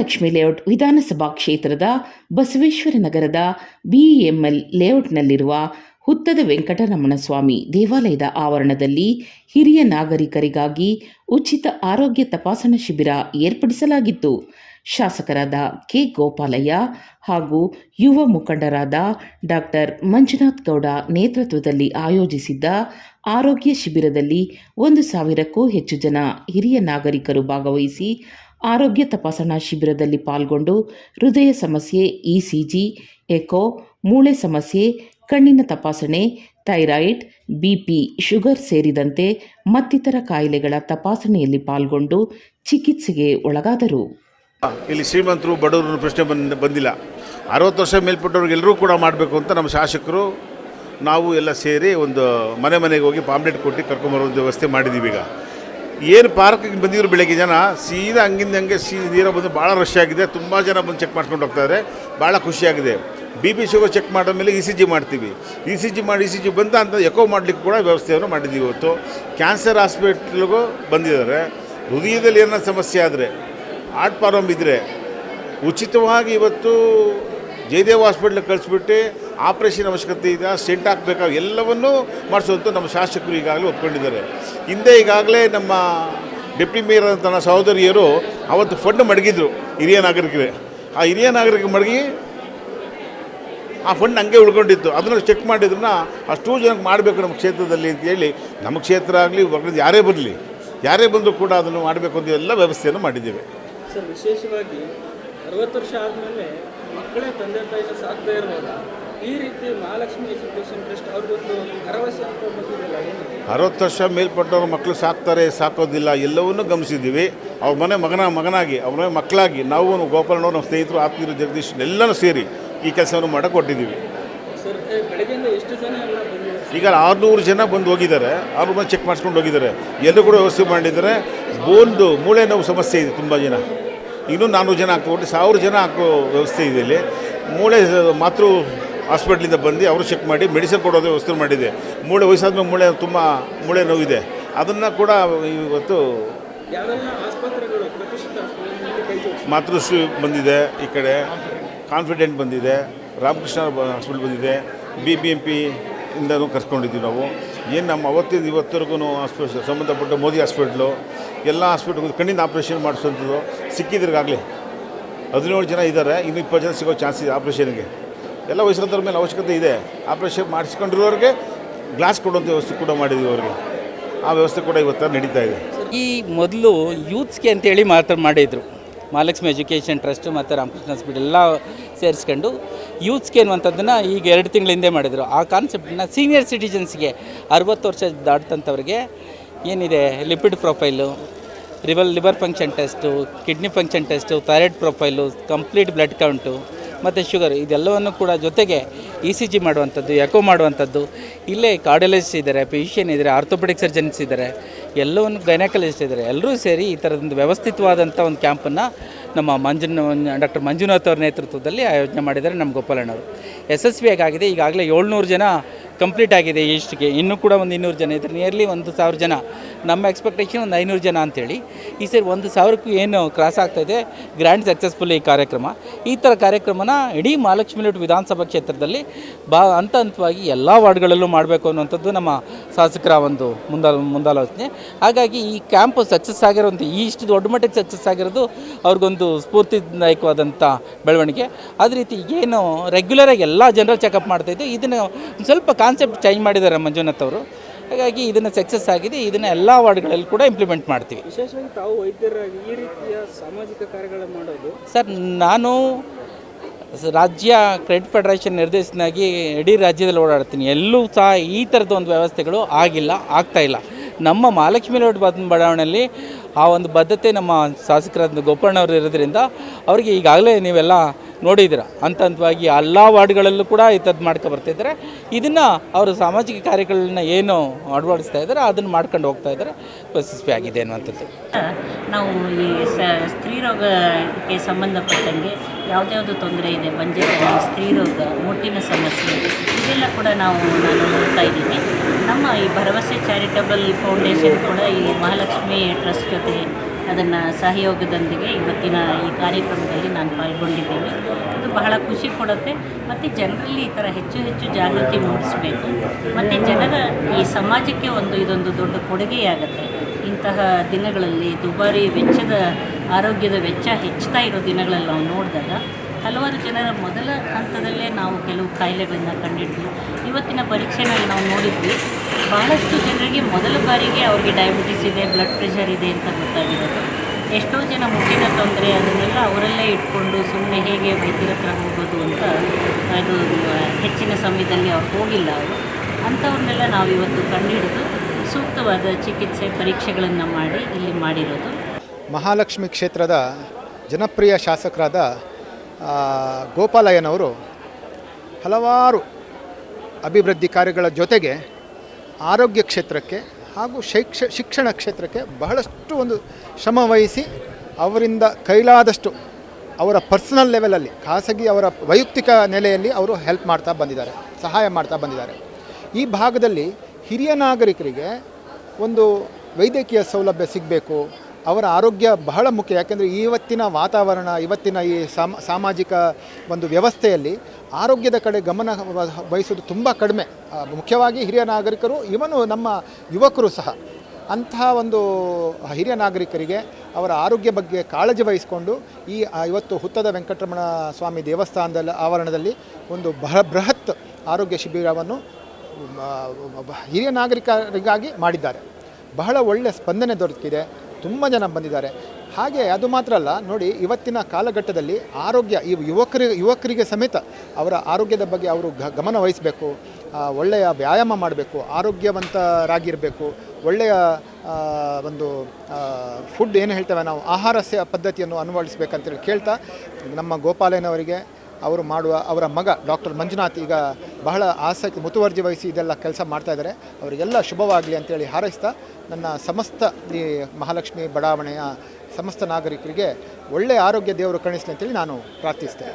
Mahalakshmi layout ವಿಧಾನಸಭಾ ಕ್ಷೇತ್ರದ ಬಸವೇಶ್ವರ ನಗರದ ಬಿಇಎಂಎಲ್ ಲೇಔಟ್ನಲ್ಲಿರುವ ಹುತ್ತದ ವೆಂಕಟರಮಣ ಸ್ವಾಮಿ ದೇವಾಲಯದ ಆವರಣದಲ್ಲಿ ಹಿರಿಯ ನಾಗರಿಕರಿಗಾಗಿ ಉಚಿತ ಆರೋಗ್ಯ ತಪಾಸಣಾ ಶಿಬಿರ ಏರ್ಪಡಿಸಲಾಗಿತ್ತು. ಶಾಸಕರಾದ ಕೆ ಗೋಪಾಲಯ್ಯ ಹಾಗೂ ಯುವ ಮುಖಂಡರಾದ ಡಾಕ್ಟರ್ ಮಂಜುನಾಥ್ ಗೌಡ ನೇತೃತ್ವದಲ್ಲಿ ಆಯೋಜಿಸಿದ್ದ ಆರೋಗ್ಯ ಶಿಬಿರದಲ್ಲಿ ಒಂದು ಸಾವಿರಕ್ಕೂ ಹೆಚ್ಚು ಜನ ಹಿರಿಯ ನಾಗರಿಕರು ಭಾಗವಹಿಸಿ ಆರೋಗ್ಯ ತಪಾಸಣಾ ಶಿಬಿರದಲ್ಲಿ ಪಾಲ್ಗೊಂಡು ಹೃದಯ ಸಮಸ್ಯೆ, ಇಸಿಜಿ, ಎಕೋ, ಮೂಳೆ ಸಮಸ್ಯೆ, ಕಣ್ಣಿನ ತಪಾಸಣೆ, ಥೈರಾಯ್ಡ್, ಬಿಪಿ, ಶುಗರ್ ಸೇರಿದಂತೆ ಮತ್ತಿತರ ಕಾಯಿಲೆಗಳ ತಪಾಸಣೆಯಲ್ಲಿ ಪಾಲ್ಗೊಂಡು ಚಿಕಿತ್ಸೆಗೆ ಒಳಗಾದರು. ಇಲ್ಲಿ ಶ್ರೀಮಂತರು ಬಡವರು ಪ್ರಶ್ನೆ ಬಂದ, ಬಂದಿಲ್ಲ. ಅರವತ್ತು ವರ್ಷ ಮೇಲ್ಪಟ್ಟವ್ರಿಗೆಲ್ಲರೂ ಕೂಡ ಮಾಡಬೇಕು ಅಂತ ನಮ್ಮ ಶಾಸಕರು, ನಾವು ಎಲ್ಲ ಸೇರಿ ಒಂದು ಮನೆ ಮನೆಗೆ ಹೋಗಿ ಪಾಂಪ್ಲೆಟ್ ಕೊಟ್ಟು ಕರ್ಕೊಂಬರೋ ವ್ಯವಸ್ಥೆ ಮಾಡಿದ್ದೀವಿ ಈಗ. ಏನು ಪಾರ್ಕಿಗೆ ಬಂದಿದ್ರು ಬೆಳಗ್ಗೆ ಜನ, ಸೀದಾ ಹಂಗಿಂದ ಹಂಗೆ ಸೀದಾ ನೀರು ಬಂದು ಭಾಳ ರಶ್ ಆಗಿದೆ, ತುಂಬ ಜನ ಬಂದು ಚೆಕ್ ಮಾಡ್ಕೊಂಡು ಹೋಗ್ತಾರೆ ಭಾಳ ಖುಷಿಯಾಗಿದೆ ಬಿ ಪಿ ಶುಗರ್ ಚೆಕ್ ಮಾಡಿದ್ಮೇಲೆ ಇ ಸಿ ಜಿ ಮಾಡ್ತೀವಿ. ಇ ಸಿ ಜಿ ಮಾಡಿ ಇ ಸಿ ಜಿ ಬಂದ ಅಂತ ಎಕೋ ಮಾಡಲಿಕ್ಕೆ ಕೂಡ ವ್ಯವಸ್ಥೆಯನ್ನು ಮಾಡಿದ್ದೀವಿ ಇವತ್ತು. ಕ್ಯಾನ್ಸರ್ ಹಾಸ್ಪಿಟ್ಲಿಗೂ ಬಂದಿದ್ದಾರೆ. ಹೃದಯದಲ್ಲಿ ಏನೋ ಸಮಸ್ಯೆ ಆದರೆ ಆರ್ಟ್ ಪ್ರಾಬ್ಲಮ್ ಇದ್ದರೆ ಉಚಿತವಾಗಿ ಇವತ್ತು ಜಯದೇವ್ ಹಾಸ್ಪಿಟ್ಲಿಗೆ ಕಳಿಸ್ಬಿಟ್ಟು ಆಪ್ರೇಷನ್ ಅವಶ್ಯಕತೆ ಇದೆ ಸೆಂಟ್ ಹಾಕಬೇಕಾ, ಎಲ್ಲವನ್ನೂ ಮಾಡಿಸುವಂಥ ನಮ್ಮ ಶಾಸಕರು ಈಗಾಗಲೇ ಒಪ್ಕೊಂಡಿದ್ದಾರೆ. ಹಿಂದೆ ಈಗಾಗಲೇ ನಮ್ಮ ಡೆಪ್ಟಿ ಮೇಯರ್ ಅಂತ ನನ್ನ ಸಹೋದರಿಯರು ಅವತ್ತು ಫಂಡ್ ಮಡಗಿದ್ರು, ಹಿರಿಯ ನಾಗರಿಕರೇ ಆ ಹಿರಿಯ ನಾಗರಿಕ ಮಡಗಿ ಆ ಫಂಡ್ ಹಂಗೆ ಉಳ್ಕೊಂಡಿತ್ತು. ಅದನ್ನು ಚೆಕ್ ಮಾಡಿದ್ರನ್ನ ಅಷ್ಟು ಜನಕ್ಕೆ ಮಾಡಬೇಕು ನಮ್ಮ ಕ್ಷೇತ್ರದಲ್ಲಿ ಅಂತ ಹೇಳಿ, ನಮ್ಮ ಕ್ಷೇತ್ರ ಆಗಲಿ ಒಗ್ಗದ ಯಾರೇ ಬರಲಿ, ಯಾರೇ ಬಂದರೂ ಕೂಡ ಅದನ್ನು ಮಾಡಬೇಕು ಅಂತ ಎಲ್ಲ ವ್ಯವಸ್ಥೆಯನ್ನು ಮಾಡಿದ್ದೇವೆ. ಸರ್, ವಿಶೇಷವಾಗಿ ಅರವತ್ತು ವರ್ಷ ಆದಮೇಲೆ ಮಕ್ಕಳೇ ತಂದೆ ತಾಯಿನ ಸಾಕ್ತಾ ಇರುವಾಗ ಈ ರೀತಿ ಮಹಾಲಕ್ಷ್ಮಿ ಎಜುಕೇಷನ್ ಟ್ರಸ್ಟ್ ಅವ್ರಿಗೊಂದು ಭರವಸೆ ಅಂತ ಬಂದಿದೆಯಲ್ಲ ಏನು? ಅರವತ್ತು ವರ್ಷ ಮೇಲ್ಪಟ್ಟವ್ರ ಮಕ್ಕಳು ಸಾಕ್ತಾರೆ ಸಾಕೋದಿಲ್ಲ ಎಲ್ಲವನ್ನೂ ಗಮನಿಸಿದ್ದೀವಿ. ಅವ್ರ ಮನೆ ಮಗನ ಮಗನಾಗಿ ಅವ್ರ ಮನೆ ಮಕ್ಕಳಾಗಿ ನಾವು ಗೋಪಾಲನವ್ರು ನಮ್ಮ ಸ್ನೇಹಿತರು ಆತ್ಮೀಯರು ಜಗದೀಶ್ ಎಲ್ಲರೂ ಸೇರಿ ಈ ಕೆಲಸವನ್ನು ಮಾಡಕ್ಕೆ ಕೊಟ್ಟಿದ್ದೀವಿ ಸರ್ ಏ, ಬೆಳಗ್ಗೆಯಿಂದ ಎಷ್ಟು ಜನ ಎಲ್ಲ ಬಂದಿದ್ದಾರೆ ಈಗ ಆರುನೂರು ಜನ ಬಂದು ಹೋಗಿದ್ದಾರೆ. ಆರು ಬಂದು ಚೆಕ್ ಮಾಡಿಸ್ಕೊಂಡು ಹೋಗಿದ್ದಾರೆ. ಎಲ್ಲರೂ ಕೂಡ ವ್ಯವಸ್ಥೆ ಮಾಡಿದ್ದಾರೆ. ಬೋನ್ದು ಮೂಳೆ ನೋವು ಸಮಸ್ಯೆ ಇದೆ ತುಂಬ ಜನ. ಇನ್ನೂ ನಾನ್ನೂರು ಜನ ಹಾಕೋ ಒಟ್ಟು ಸಾವಿರ ಜನ ಹಾಕೋ ವ್ಯವಸ್ಥೆ ಇದೆ ಇಲ್ಲಿ. ಮೂಳೆ ಮಾತೃ ಹಾಸ್ಪಿಟ್ಲಿಂದ ಬಂದು ಅವರು ಚೆಕ್ ಮಾಡಿ ಮೆಡಿಸಿನ್ ಕೊಡೋದು ವ್ಯವಸ್ಥೆ ಮಾಡಿದೆ. ಮೂಳೆ ವಯಸ್ಸಾದ್ಮೇಲೆ ಮೂಳೆ ತುಂಬ ಮೂಳೆ ನೋವಿದೆ. ಅದನ್ನು ಕೂಡ ಇವತ್ತು ಮಾತೃಶ್ರೀ ಬಂದಿದೆ ಈ ಕಡೆ. ಕಾನ್ಫಿಡೆಂಟ್ ಬಂದಿದೆ. ರಾಮಕೃಷ್ಣ ಹಾಸ್ಪಿಟ್ಲ್ ಬಂದಿದೆ. ಬಿ ಬಿ ಎಂ ಪಿ ನಾವು. ಏನು ನಮ್ಮ ಅವತ್ತಿಂದ ಇವತ್ತರೆಗೂ ಹಾಸ್ಪಿಟಲ್ ಸಂಬಂಧಪಟ್ಟ ಮೋದಿ ಹಾಸ್ಪಿಟ್ಲು ಎಲ್ಲ ಹಾಸ್ಪಿಟ್ಲ್ ಕಣ್ಣಿನ ಆಪ್ರೇಷನ್ ಮಾಡಿಸೋಂಥದ್ದು ಸಿಕ್ಕಿದ್ರಿಗಾಗಲಿ. ಹದಿನೇಳು ಜನ ಇದ್ದಾರೆ ಇನ್ನೂ ಇಪ್ಪತ್ತು ಜನ ಸಿಗೋ ಚಾನ್ಸ್ ಇದೆ ಆಪ್ರೇಷನ್ಗೆ ಎಲ್ಲ ವಯಸ್ಸಾದವ್ರ ಮೇಲೆ ಅವಶ್ಯಕತೆ ಇದೆ. ಆಪ್ರೇಷನ್ ಮಾಡಿಸ್ಕೊಂಡಿರೋರಿಗೆ ಗ್ಲಾಸ್ ಕೊಡುವಂಥ ವ್ಯವಸ್ಥೆ ಕೂಡ ಮಾಡಿದ್ವಿ ಅವ್ರಿಗೆ. ಆ ವ್ಯವಸ್ಥೆ ಕೂಡ ಇವತ್ತು ನಡೀತಾ ಇದೆ. ಈ ಮೊದಲು ಯೂತ್ಸ್ಗೆ ಅಂತೇಳಿ ಮಾತ್ರ ಮಾಡಿದರು. ಮಹಾಲಕ್ಷ್ಮಿ ಎಜುಕೇಷನ್ ಟ್ರಸ್ಟ್ ಮತ್ತು ರಾಮಕೃಷ್ಣ ಹಾಸ್ಪಿಟಲ್ ಎಲ್ಲ ಸೇರಿಸ್ಕೊಂಡು ಯೂತ್ಸ್ಗೆ ಅನ್ನುವಂಥದ್ದನ್ನು ಈಗ ಎರಡು ತಿಂಗಳ ಹಿಂದೆ ಮಾಡಿದರು. ಆ ಕಾನ್ಸೆಪ್ಟನ್ನ ಸೀನಿಯರ್ ಸಿಟಿಜನ್ಸ್ಗೆ ಅರವತ್ತು ವರ್ಷ ದಾಟ್ತಂಥವ್ರಿಗೆ ಏನಿದೆ? Lipid profile ರಿವಲ್ liver function test kidney function test thyroid profile complete blood count ಮತ್ತು ಶುಗರ್ ಇದೆಲ್ಲವನ್ನು ಕೂಡ ಜೊತೆಗೆ ಇ ಸಿ ಜಿ ಮಾಡುವಂಥದ್ದು ಎಕೋ ಮಾಡುವಂಥದ್ದು. ಇಲ್ಲೇ ಕಾರ್ಡಿಯಾಲಜಿಸ್ಟ್ ಇದ್ದಾರೆ ಫಿಸಿಷಿಯನ್ ಇದ್ದಾರೆ ಆರ್ಥೋಪೆಡಿಕ್ ಸರ್ಜನ್ಸ್ ಇದ್ದಾರೆ. ಎಲ್ಲವನ್ನು ಗೈನಕಾಲಜಿಸ್ಟ್ ಇದ್ದಾರೆ. ಎಲ್ಲರೂ ಸೇರಿ ಈ ಥರದೊಂದು ವ್ಯವಸ್ಥಿತವಾದಂಥ ಒಂದು ಕ್ಯಾಂಪನ್ನು ನಮ್ಮ ಮಂಜುನ, ಡಾಕ್ಟರ್ ಮಂಜುನಾಥ್ ಅವರ ನೇತೃತ್ವದಲ್ಲಿ ಆಯೋಜನೆ ಮಾಡಿದ್ದಾರೆ ನಮ್ಮ ಗೋಪಾಲಣ್ಣವರು ಯಶಸ್ವಿಯಾಗಿ ಆಗಿದೆ ಈಗಾಗಲೇ ಏಳ್ನೂರು ಜನ ಕಂಪ್ಲೀಟ್ ಆಗಿದೆ ಇಷ್ಟಿಗೆ. ಇನ್ನೂ ಕೂಡ ಒಂದು ಇನ್ನೂರು ಜನ ಇದ್ದಾರೆ. ನಿಯರ್ಲಿ ಒಂದು ಸಾವಿರ ಜನ. ನಮ್ಮ ಎಕ್ಸ್ಪೆಕ್ಟೇಷನ್ ಒಂದು ಐನೂರು ಜನ ಅಂತೇಳಿ. ಈ ಸರಿ ಒಂದು ಸಾವಿರಕ್ಕೂ ಏನು ಕ್ರಾಸ್ ಆಗ್ತಾಯಿದೆ ಗ್ರ್ಯಾಂಡ್ ಸಕ್ಸಸ್ಫುಲ್ ಈ ಕಾರ್ಯಕ್ರಮ. ಈ ಥರ ಕಾರ್ಯಕ್ರಮನ ಇಡೀ ಮಹಾಲಕ್ಷ್ಮಿ ಲೋಟ್ ವಿಧಾನಸಭಾ ಕ್ಷೇತ್ರದಲ್ಲಿ ಬಾ ಹಂತ ಹಂತವಾಗಿ ಎಲ್ಲ ವಾರ್ಡ್ಗಳಲ್ಲೂ ಮಾಡಬೇಕು ಅನ್ನುವಂಥದ್ದು ನಮ್ಮ ಶಾಸಕರ ಒಂದು ಮುಂದಾಲ ಮುಂದಾಲೋಚನೆ. ಹಾಗಾಗಿ ಈ ಕ್ಯಾಂಪ್ ಸಕ್ಸಸ್ ಆಗಿರೋಂಥ ಈ ಇಷ್ಟು ದೊಡ್ಡ ಮಟ್ಟಕ್ಕೆ ಸಕ್ಸಸ್ ಆಗಿರೋದು ಅವ್ರಿಗೊಂದು ಸ್ಫೂರ್ತಿದಾಯಕವಾದಂಥ ಬೆಳವಣಿಗೆ. ಅದೇ ರೀತಿ ಏನು ರೆಗ್ಯುಲರಾಗಿ ಎಲ್ಲ ಜನರಲ್ ಚೆಕಪ್ ಮಾಡ್ತಾಯಿದ್ದು ಇದನ್ನು ಸ್ವಲ್ಪ ಕಾನ್ಸೆಪ್ಟ್ ಚೇಂಜ್ ಮಾಡಿದ್ದಾರೆ ಮಂಜುನಾಥ್ ಅವರು. ಹಾಗಾಗಿ ಇದನ್ನು ಸಕ್ಸಸ್ ಆಗಿದೆ. ಇದನ್ನು ಎಲ್ಲ ವಾರ್ಡ್ಗಳಲ್ಲಿ ಕೂಡ ಇಂಪ್ಲಿಮೆಂಟ್ ಮಾಡ್ತೀವಿ. ವಿಶೇಷವಾಗಿ ತಾವು ವೈದ್ಯರಾಗಿ ಈ ರೀತಿಯ ಸಾಮಾಜಿಕ ಕಾರ್ಯಗಳನ್ನು ಮಾಡೋದು. ಸರ್ ನಾನು ರಾಜ್ಯ ಕ್ರೆಡಿಟ್ ಫೆಡರೇಷನ್ ನಿರ್ದೇಶನಾಗಿ ಇಡೀ ರಾಜ್ಯದಲ್ಲಿ ಓಡಾಡ್ತೀನಿ. ಎಲ್ಲೂ ಸಹ ಈ ಥರದ ಒಂದು ವ್ಯವಸ್ಥೆಗಳು ಆಗಿಲ್ಲ, ಆಗ್ತಾ ಇಲ್ಲ. ನಮ್ಮ ಮಹಾಲಕ್ಷ್ಮಿ ರೋಡ್ ಬದ್ ಬಡಾವಣೆಯಲ್ಲಿ ಆ ಒಂದು ಬದ್ಧತೆ ನಮ್ಮ ಶಾಸಕರಾದ ಗೋಪಣ್ಣವರು ಇರೋದ್ರಿಂದ, ಅವರಿಗೆ ಈಗಾಗಲೇ ನೀವೆಲ್ಲ ನೋಡಿದ್ದೀರ? ಹಂತ ಹಂತವಾಗಿ ಎಲ್ಲ ವಾರ್ಡ್ಗಳಲ್ಲೂ ಕೂಡ ಈ ಥರದ್ದು ಮಾಡ್ಕೊ ಬರ್ತಾಯಿದ್ದಾರೆ ಇದನ್ನು ಅವರು ಸಾಮಾಜಿಕ ಕಾರ್ಯಗಳನ್ನ ಏನು ಅಳವಡಿಸ್ತಾ ಇದ್ದಾರೆ, ಅದನ್ನು ಮಾಡ್ಕೊಂಡು ಹೋಗ್ತಾ ಇದ್ದಾರೆ. ಯಶಸ್ವಿ ಆಗಿದೆ ಅನ್ನುವಂಥದ್ದು. ನಾವು ಈ ಸ್ತ್ರೀ ಸ್ತ್ರೀರೋಗಕ್ಕೆ ಸಂಬಂಧಪಟ್ಟಂಗೆ ಯಾವುದ್ಯಾವುದು ತೊಂದರೆ ಇದೆ ಬಂಜೆತನ ಸ್ತ್ರೀರೋಗ ಮುಟ್ಟಿನ ಸಮಸ್ಯೆ ಇದೆಲ್ಲ ಕೂಡ ನಾವು ನಾನು ನೋಡ್ತಾ ಇದ್ದೀನಿ. ನಮ್ಮ ಈ ಭರವಸೆ ಚಾರಿಟಬಲ್ ಫೌಂಡೇಶನ್ ಕೂಡ ಈ ಮಹಾಲಕ್ಷ್ಮಿ ಟ್ರಸ್ಟ್ ಜೊತೆ ಅದನ್ನು ಸಹಯೋಗದೊಂದಿಗೆ ಇವತ್ತಿನ ಈ ಕಾರ್ಯಕ್ರಮದಲ್ಲಿ ನಾನು ಪಾಲ್ಗೊಂಡಿದ್ದೇನೆ. ಅದು ಬಹಳ ಖುಷಿ ಕೊಡುತ್ತೆ. ಮತ್ತು ಜನರಲ್ಲಿ ಈ ಥರ ಹೆಚ್ಚು ಹೆಚ್ಚು ಜಾಗೃತಿ ಮೂಡಿಸಬೇಕು. ಮತ್ತು ಜನರ ಈ ಸಮಾಜಕ್ಕೆ ಒಂದು ಇದೊಂದು ದೊಡ್ಡ ಕೊಡುಗೆಯಾಗುತ್ತೆ. ಇಂತಹ ದಿನಗಳಲ್ಲಿ ದುಬಾರಿ ವೆಚ್ಚದ, ಆರೋಗ್ಯದ ವೆಚ್ಚ ಹೆಚ್ಚುತ್ತಾ ಇರೋ ದಿನಗಳಲ್ಲಿ ನಾವು ನೋಡಿದಾಗ ಹಲವಾರು ಜನರ ಮೊದಲ ಹಂತದಲ್ಲೇ ನಾವು ಕೆಲವು ಕಾಯಿಲೆಗಳನ್ನು ಕಂಡಿದ್ವಿ. ಇವತ್ತಿನ ಪರೀಕ್ಷೆನಲ್ಲಿ ನಾವು ನೋಡಿದ್ವಿ, ಬಹಳಷ್ಟು ಜನರಿಗೆ ಮೊದಲ ಬಾರಿಗೆ ಅವರಿಗೆ ಡಯಾಬಿಟಿಸ್ ಇದೆ ಬ್ಲಡ್ ಪ್ರೆಷರ್ ಇದೆ ಅಂತ ಗೊತ್ತಾಗಿರೋದು. ಎಷ್ಟೋ ಜನ ಮುಟ್ಟಿನ ತೊಂದರೆ, ಅದನ್ನೆಲ್ಲ ಅವರಲ್ಲೇ ಇಟ್ಕೊಂಡು ಸುಮ್ಮನೆ ಹೇಗೆ ವೈದ್ಯರ ಹತ್ರ ಹೋಗೋದು ಅಂತ ಅದು ಹೆಚ್ಚಿನ ಸಮಯದಲ್ಲಿ ಅವ್ರು ಹೋಗಿಲ್ಲ ಅವರು. ಅಂಥವ್ರನ್ನೆಲ್ಲ ನಾವು ಇವತ್ತು ಕಂಡುಹಿಡಿದು ಸೂಕ್ತವಾದ ಚಿಕಿತ್ಸೆ ಪರೀಕ್ಷೆಗಳನ್ನು ಮಾಡಿ ಇಲ್ಲಿ ಮಾಡಿರೋದು. ಮಹಾಲಕ್ಷ್ಮಿ ಕ್ಷೇತ್ರದ ಜನಪ್ರಿಯ ಶಾಸಕರಾದ ಗೋಪಾಲಯ್ಯನವರು ಹಲವಾರು ಅಭಿವೃದ್ಧಿ ಕಾರ್ಯಗಳ ಜೊತೆಗೆ ಆರೋಗ್ಯ ಕ್ಷೇತ್ರಕ್ಕೆ ಹಾಗೂ ಶೈಕ್ಷ, ಶಿಕ್ಷಣ ಕ್ಷೇತ್ರಕ್ಕೆ ಬಹಳಷ್ಟು ಒಂದು ಶ್ರಮ ವಹಿಸಿ ಅವರಿಂದ ಕೈಲಾದಷ್ಟು ಅವರ ಪರ್ಸನಲ್ ಲೆವೆಲಲ್ಲಿ, ಖಾಸಗಿ ಅವರ ವೈಯಕ್ತಿಕ ನೆಲೆಯಲ್ಲಿ ಅವರು ಹೆಲ್ಪ್ ಮಾಡ್ತಾ ಬಂದಿದ್ದಾರೆ, ಸಹಾಯ ಮಾಡ್ತಾ ಬಂದಿದ್ದಾರೆ. ಈ ಭಾಗದಲ್ಲಿ ಹಿರಿಯ ನಾಗರಿಕರಿಗೆ ಒಂದು ವೈದ್ಯಕೀಯ ಸೌಲಭ್ಯ ಸಿಗಬೇಕು ಅವರ ಆರೋಗ್ಯ ಬಹಳ ಮುಖ್ಯ. ಯಾಕೆಂದರೆ ಇವತ್ತಿನ ವಾತಾವರಣ, ಇವತ್ತಿನ ಈ ಸಾಮ, ಸಾಮಾಜಿಕ ಒಂದು ವ್ಯವಸ್ಥೆಯಲ್ಲಿ ಆರೋಗ್ಯದ ಕಡೆ ಗಮನ ವಹಿಸೋದು ತುಂಬ ಕಡಿಮೆ. ಮುಖ್ಯವಾಗಿ ಹಿರಿಯ ನಾಗರಿಕರು, ಇವನು ನಮ್ಮ ಯುವಕರು ಸಹ. ಅಂತಹ ಒಂದು ಹಿರಿಯ ನಾಗರಿಕರಿಗೆ ಅವರ ಆರೋಗ್ಯ ಬಗ್ಗೆ ಕಾಳಜಿ ವಹಿಸಿಕೊಂಡು ಈ ಇವತ್ತು ಹುತ್ತದ ವೆಂಕಟರಮಣ ಸ್ವಾಮಿ ದೇವಸ್ಥಾನದಲ್ಲಿ, ಆವರಣದಲ್ಲಿ ಒಂದು ಬಹ, ಬೃಹತ್ ಆರೋಗ್ಯ ಶಿಬಿರವನ್ನು ಹಿರಿಯ ನಾಗರಿಕರಿಗಾಗಿ ಮಾಡಿದ್ದಾರೆ. ಬಹಳ ಒಳ್ಳೆಯ ಸ್ಪಂದನೆ ದೊರಕಿದೆ ತುಂಬ ಜನ ಬಂದಿದ್ದಾರೆ. ಹಾಗೆ ಅದು ಮಾತ್ರ ಅಲ್ಲ, ನೋಡಿ ಇವತ್ತಿನ ಕಾಲಘಟ್ಟದಲ್ಲಿ ಆರೋಗ್ಯ, ಈ ಯುವಕರಿಗೆ ಯುವಕರಿಗೆ ಸಮೇತ ಅವರ ಆರೋಗ್ಯದ ಬಗ್ಗೆ ಅವರು ಗಮನ ವಹಿಸಬೇಕು ಒಳ್ಳೆಯ ವ್ಯಾಯಾಮ ಮಾಡಬೇಕು, ಆರೋಗ್ಯವಂತರಾಗಿರಬೇಕು, ಒಳ್ಳೆಯ ಒಂದು ಫುಡ್ ಏನು ಹೇಳ್ತೇವೆ ನಾವು, ಆಹಾರ ಸ, ಪದ್ಧತಿಯನ್ನು ಅನುವಾಳಿಸ್ಬೇಕಂತೇಳಿ ಕೇಳ್ತಾ ನಮ್ಮ ಗೋಪಾಲಯ್ಯನವರಿಗೆ ಅವರು ಮಾಡುವ ಅವರ ಮಗ ಡಾಕ್ಟರ್ ಮಂಜುನಾಥ್ ಈಗ ಬಹಳ ಆಸಕ್ತಿ ಮುತುವರ್ಜಿ ವಹಿಸಿ ಇದೆಲ್ಲ ಕೆಲಸ ಮಾಡ್ತಾ ಇದ್ದಾರೆ. ಅವರಿಗೆಲ್ಲ ಶುಭವಾಗಲಿ ಅಂತೇಳಿ ಹಾರೈಸ್ತಾ ನನ್ನ ಸಮಸ್ತ ಈ ಮಹಾಲಕ್ಷ್ಮಿ ಬಡಾವಣೆಯ ಸಮಸ್ತ ನಾಗರಿಕರಿಗೆ ಒಳ್ಳೆಯ ಆರೋಗ್ಯ ದೇವರು ಕಣಿಸಲಿ ಅಂತೇಳಿ ನಾನು ಪ್ರಾರ್ಥಿಸ್ತೇನೆ.